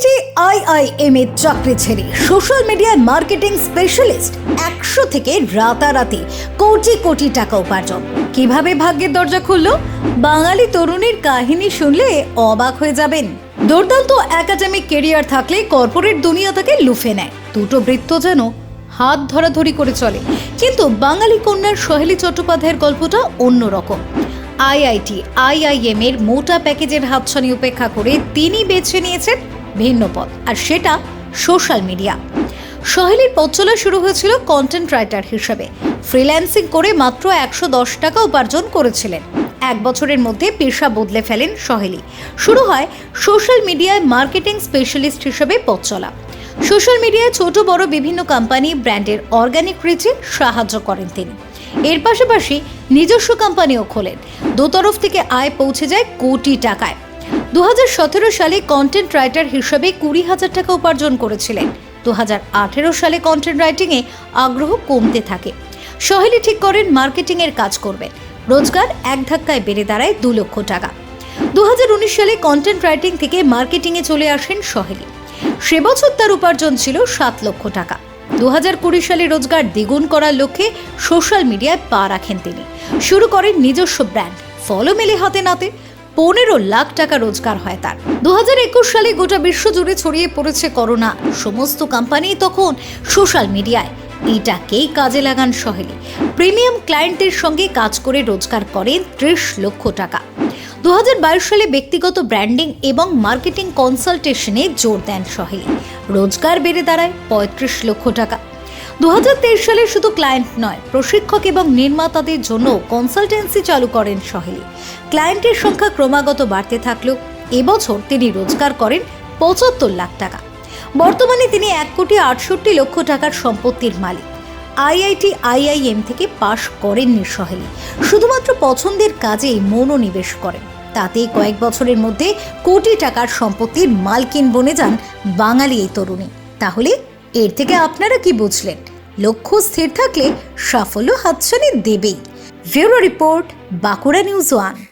IIT IIM এর চাকরি ছেড়ে সোশ্যাল মিডিয়ায় মার্কেটিং স্পেশালিস্ট একশো থেকে রাতারাতি কোটি কোটি টাকা উপার্জন। কীভাবে ভাগ্যের দরজা খুললো? বাঙালি তরুণীর কাহিনী শুনলে অবাক হয়ে যাবেন। দুর্দান্ত একাডেমিক কেরিয়ার থাকলে কর্পোরেট দুনিয়া তাকে লুফে নেয়। দুটো বৃত্ত যেন হাত ধরাধরি করে চলে। কিন্তু বাঙালি কন্যার সহেলী চট্টোপাধ্যায়ের গল্পটা অন্যরকম আইআইটি, আইআইএম এর মোটা প্যাকেজের হাতছানি উপেক্ষা করে তিনি বেছে নিয়েছেন ভিন্ন পথ, আর সেটা সোশ্যাল মিডিয়া। সহেলির পথ চলা শুরু হয়েছিল কন্টেন্ট রাইটার হিসেবে। ফ্রিল্যান্সিং করে মাত্র একশো দশ টাকা উপার্জন করেছিলেন। এক বছরের মধ্যে পেশা বদলে ফেলেন সহেলি। শুরু হয় সোশ্যাল মিডিয়ায় মার্কেটিং স্পেশালিস্ট হিসেবে পথ চলা। সোশ্যাল মিডিয়ায় ছোট, বড় বিভিন্ন কোম্পানি ব্র্যান্ডের অর্গানিক রিচে সাহায্য করেন তিনি। এর পাশাপাশি নিজস্ব কোম্পানিও খোলেন। দোতরফ থেকে আয় পৌঁছে যায় কোটি টাকায়। দু হাজার সতেরো সালে কন্টেন্ট রাইটার হিসেবে কুড়ি হাজার টাকা উপার্জন করেছিলেন। দু সালে কন্টেন্ট রাইটিংয়ে আগ্রহ কমতে থাকে। সহেলি ঠিক করেন মার্কেটিংয়ের কাজ করবেন। রোজগার এক ধাক্কায় বেড়ে দাঁড়ায় দু লক্ষ টাকা। দু সালে কন্টেন্ট রাইটিং থেকে মার্কেটিংয়ে চলে আসেন সহেলি। সে বছর তার উপার্জন ছিল সাত লক্ষ টাকা। দু কুড়ি সালে রোজগার দ্বিগুণ করার লক্ষ্যে সোশ্যাল মিডিয়ায় পা রাখেন তিনি। শুরু করেন নিজস্ব ব্র্যান্ড ফলো মেলে হাতে নাতে। পনেরো লাখ টাকা রোজগার হয় তার। দুহাজার একুশ সালে গোটা বিশ্ব জুড়ে ছড়িয়ে পড়েছে করোনা। সমস্ত কোম্পানি তখন সোশ্যাল মিডিয়ায়। এটাকেই কাজে লাগান সহেলি। প্রিমিয়াম ক্লায়েন্টের সঙ্গে কাজ করে রোজগার করেন ত্রিশ লক্ষ টাকা। দু হাজার বাইশ সালে ব্যক্তিগত ব্র্যান্ডিং এবং মার্কেটিং কনসালটেশনে জোর দেন সহেলি। রোজগার বেড়ে দাঁড়ায় পঁয়ত্রিশ লক্ষ টাকা। দু হাজার তেইশ সালে শুধু ক্লায়েন্ট নয়, প্রশিক্ষক এবং নির্মাতাদের জন্য কনসালটেন্সি চালু করেন সহেলি। ক্লায়েন্টের সংখ্যা ক্রমাগত বাড়তে থাকলেও এবছর তিনি রোজগার করেন পঁচাত্তর লাখ টাকা। বর্তমানে তিনি এক কোটি আটষট্টি লক্ষ টাকার সম্পত্তির মালিক। আইআইটি আইআইএম থেকে পাশ করেননি সহেলি। শুধুমাত্র পছন্দের কাজেই মনোনিবেশ করেন। তাতেই কয়েক বছরের মধ্যে কোটি টাকার সম্পত্তির মালকিন বনে যান বাঙালি এই তরুণী। তাহলে এর থেকে আপনারা কি বুঝলেন? লক্ষ্য স্থির থাকলে সাফল্য হাতছানি দেবেই। Bureau report Bankura news one.